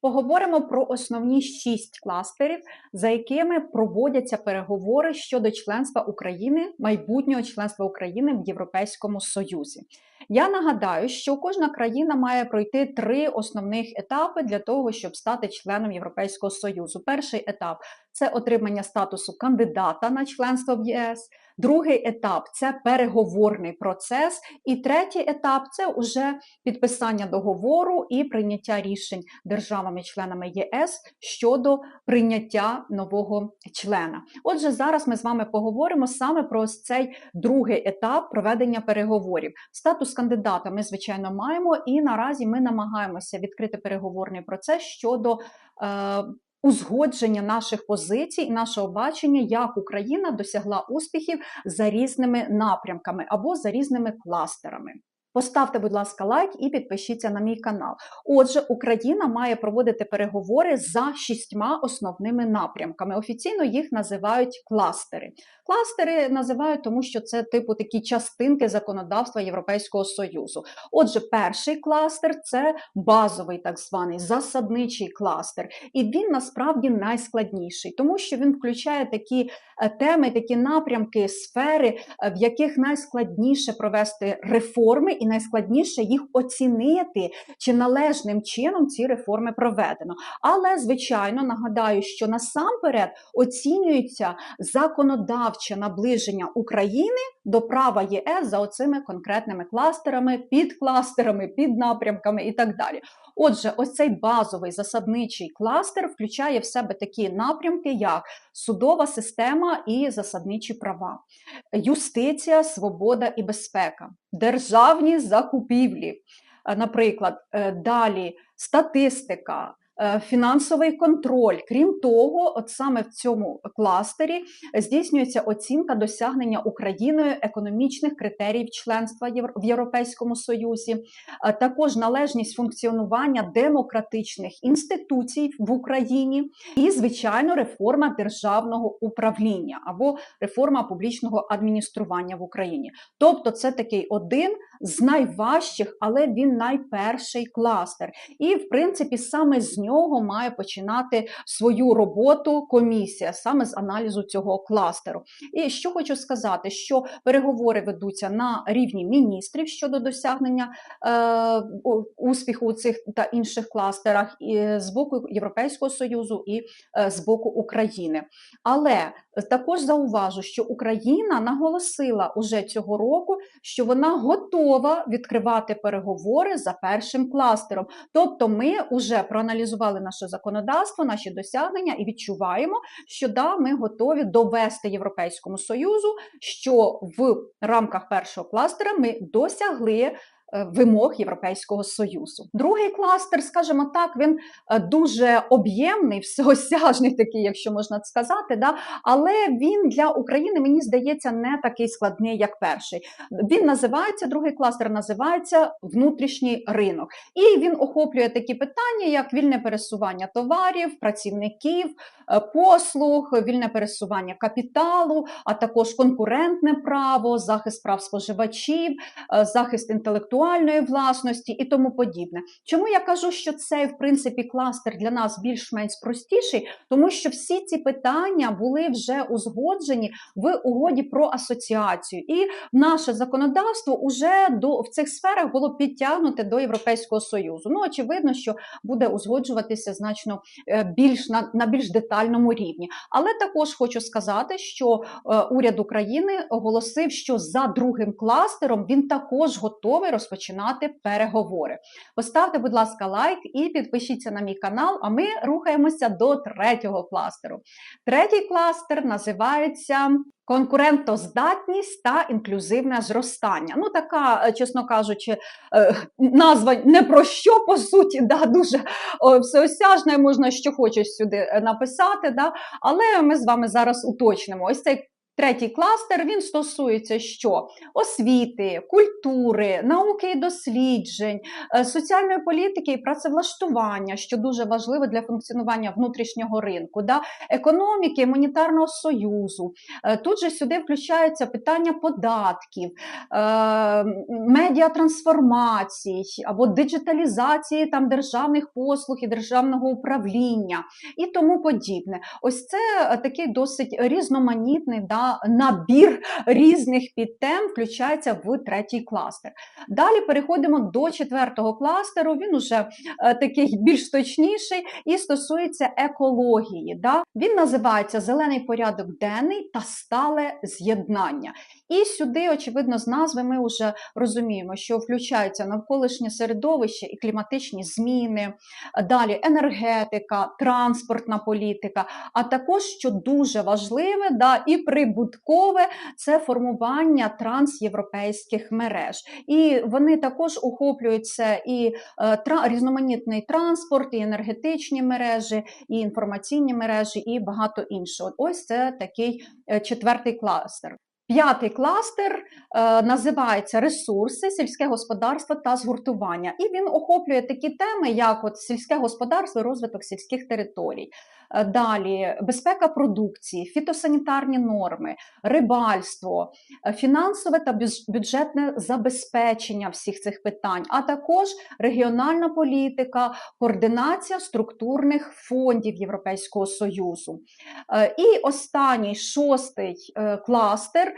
Поговоримо про основні шість кластерів, за якими проводяться переговори щодо членства України, майбутнього членства України в Європейському Союзі. Я нагадаю, що кожна країна має пройти три основних етапи для того, щоб стати членом Європейського Союзу. Перший етап це отримання статусу кандидата на членство в ЄС. Другий етап це переговорний процес, і третій етап це вже підписання договору і прийняття рішень державами-членами ЄС щодо прийняття нового члена. Отже, зараз ми з вами поговоримо саме про цей другий етап проведення переговорів. Статус кандидата ми, звичайно, маємо, і наразі ми намагаємося відкрити переговорний процес щодо. Узгодження наших позицій і нашого бачення, як Україна досягла успіхів за різними напрямками або за різними кластерами. Поставте, будь ласка, лайк і підпишіться на мій канал. Отже, Україна має проводити переговори за шістьма основними напрямками. Офіційно їх називають кластери. Кластери називають, тому що це типу такі частинки законодавства Європейського Союзу. Отже, перший кластер це базовий так званий засадничий кластер, і він насправді найскладніший, тому що він включає такі е, теми, такі напрямки, сфери, е, в яких найскладніше провести реформи і найскладніше їх оцінити, чи належним чином ці реформи проведено. Але, звичайно, нагадаю, що насамперед оцінюється законодавче наближення України до права ЄС за оцими конкретними кластерами, підкластерами, піднапрямками і так далі. Отже, ось цей базовий засадничий кластер включає в себе такі напрямки, як судова система і засадничі права, юстиція, свобода і безпека, державні закупівлі, наприклад, е, далі статистика. Е, фінансовий контроль. Крім того, от саме в цьому кластері здійснюється оцінка досягнення Україною економічних критеріїв членства в Європейському Союзі, також належність функціонування демократичних інституцій в Україні і, звичайно, реформа державного управління або реформа публічного адміністрування в Україні. Тобто, це такий один з найважчих, але він найперший кластер. І, в принципі, саме з має починати свою роботу комісія, саме з аналізу цього кластеру. І що хочу сказати, що переговори ведуться на рівні міністрів щодо досягнення е, успіху у цих та інших кластерах і з боку Європейського Союзу і е, з боку України. Але також зауважу, що Україна наголосила уже цього року, що вона готова відкривати переговори за першим кластером. Тобто, ми вже проаналізували наше законодавство, наші досягнення і відчуваємо, що да, ми готові довести Європейському Союзу, що в рамках першого кластера ми досягли вимог Європейського союзу. Другий кластер, скажімо так, він е, дуже об'ємний, всеосяжний, такий, якщо можна сказати, да? але він для України, мені здається, не такий складний, як перший. Він називається, другий кластер називається внутрішній ринок. І він охоплює такі питання, як вільне пересування товарів, працівників, е, послуг, вільне пересування капіталу, а також конкурентне право, захист прав споживачів, захист інтелектуальних інтелектуальної власності і тому подібне. Чому я кажу, що цей, в принципі, кластер для нас більш-менш простіший, тому що всі ці питання були вже узгоджені в угоді про асоціацію, і наше законодавство вже до в цих сферах було підтягнуте до Європейського союзу. Ну очевидно, що буде узгоджуватися значно е, більш на, на більш детальному рівні. Але також хочу сказати, що е, уряд України оголосив, що за другим кластером він також готовий розпочати розпочинати переговори. Поставте, будь ласка, лайк і підпишіться на мій канал, а ми рухаємося до третього кластеру. Третій кластер називається. Конкурентоздатність та інклюзивне зростання. Ну, така, е, чесно кажучи, е, назва не про що, по суті, да, дуже всеосяжна, можна що хочеш сюди е, написати. Да, Але ми з вами зараз уточнимо. Ось цей Третій кластер він стосується що? освіти, культури, науки і досліджень, е, соціальної політики і працевлаштування, що дуже важливо для функціонування внутрішнього ринку, да? економіки, монетарного союзу. Е, Тут же сюди включаються питання податків, е, медіатрансформацій або диджиталізації там державних послуг і державного управління і тому подібне. Ось це такий досить різноманітний да, набір різних підтем включається в третій кластер. Далі переходимо до четвертого кластеру. Він уже е, такий більш точніший і стосується екології. Да? Він називається Зелений порядок денний та стале з'єднання. І сюди, очевидно, з назви ми вже розуміємо, що включаються навколишнє середовище і кліматичні зміни, далі енергетика, транспортна політика, а також, що дуже важливе да, і прибуткове, це формування трансєвропейських мереж. І вони також охоплюються і е, різноманітний транспорт, і енергетичні мережі, і інформаційні мережі, і багато іншого. Ось це такий е, четвертий кластер. П'ятий кластер е, називається ресурси, сільське господарство та згуртування. І він охоплює такі теми, як от сільське господарство, розвиток сільських територій. Е, Далі безпека продукції, фітосанітарні норми, рибальство, е, фінансове та бюджетне забезпечення всіх цих питань, а також регіональна політика, координація структурних фондів Європейського Союзу. Е, І останній шостий кластер.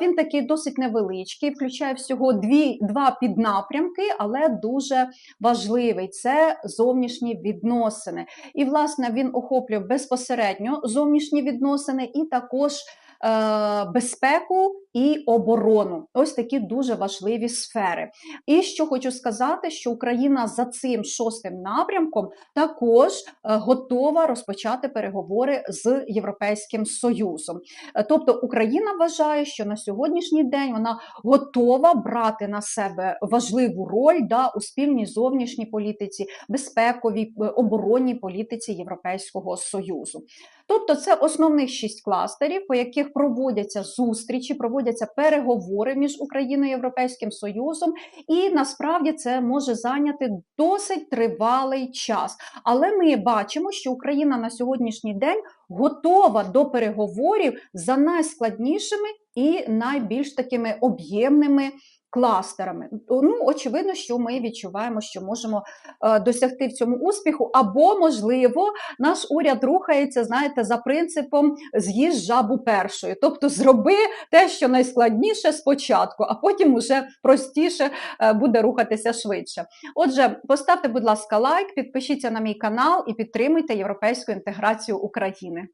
Він такий досить невеличкий, включає всього дві, два піднапрямки, але дуже важливий це зовнішні відносини. І, власне, він охоплює безпосередньо зовнішні відносини і також е, безпеку і оборону. Ось такі дуже важливі сфери. І що хочу сказати, що Україна за цим шостим напрямком також е, готова розпочати переговори з Європейським Союзом. Е, Тобто Україна вважає, що на сьогоднішній день вона готова брати на себе важливу роль да, у спільній зовнішній політиці, безпековій е, оборонній політиці Європейського Союзу. Тобто, це основних шість кластерів, по яких проводяться зустрічі, проводяться переговори між Україною і Європейським Союзом, і насправді це може зайняти досить тривалий час. Але ми бачимо, що Україна на сьогоднішній день готова до переговорів за найскладнішими і найбільш такими об'ємними. Кластерами, ну очевидно, що ми відчуваємо, що можемо е, досягти в цьому успіху, або можливо, наш уряд рухається, знаєте, за принципом з'їж жабу першою, тобто зроби те, що найскладніше спочатку, а потім уже простіше е, буде рухатися швидше. Отже, поставте, будь ласка, лайк, підпишіться на мій канал і підтримуйте європейську інтеграцію України.